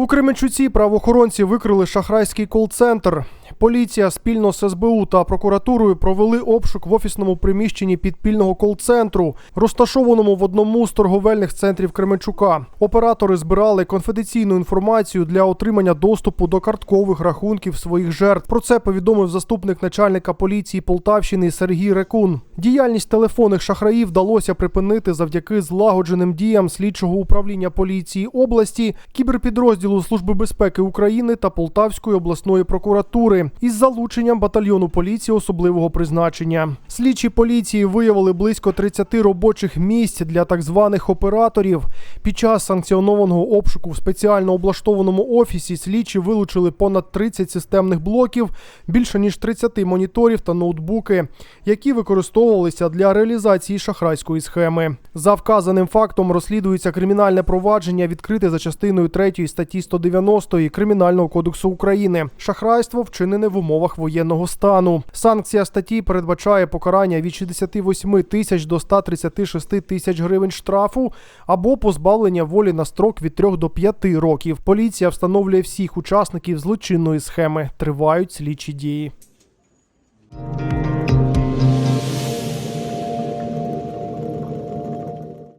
У Кременчуці правоохоронці викрили шахрайський кол-центр. Поліція спільно з СБУ та прокуратурою провели обшук в офісному приміщенні підпільного кол-центру, розташованому в одному з торговельних центрів Кременчука. Оператори збирали конфіденційну інформацію для отримання доступу до карткових рахунків своїх жертв. Про це повідомив заступник начальника поліції Полтавщини Сергій Рекун. Діяльність телефонних шахраїв вдалося припинити завдяки злагодженим діям слідчого управління поліції області, кіберпідрозділу Служби безпеки України та Полтавської обласної прокуратури із залученням батальйону поліції особливого призначення. Слідчі поліції виявили близько 30 робочих місць для так званих операторів. Під час санкціонованого обшуку в спеціально облаштованому офісі слідчі вилучили понад 30 системних блоків, більше ніж 30 моніторів та ноутбуки, які використовувалися для реалізації шахрайської схеми. За вказаним фактом розслідується кримінальне провадження, відкрите за частиною 3 статті 190 Кримінального кодексу України. Шахрайство вчинене в умовах воєнного стану. Санкція статті передбачає покарання від 68 тисяч до 136 тисяч гривень штрафу або позбавлення волі на строк від 3 до 5 років. Поліція встановлює всіх учасників злочинної схеми. Тривають слідчі дії.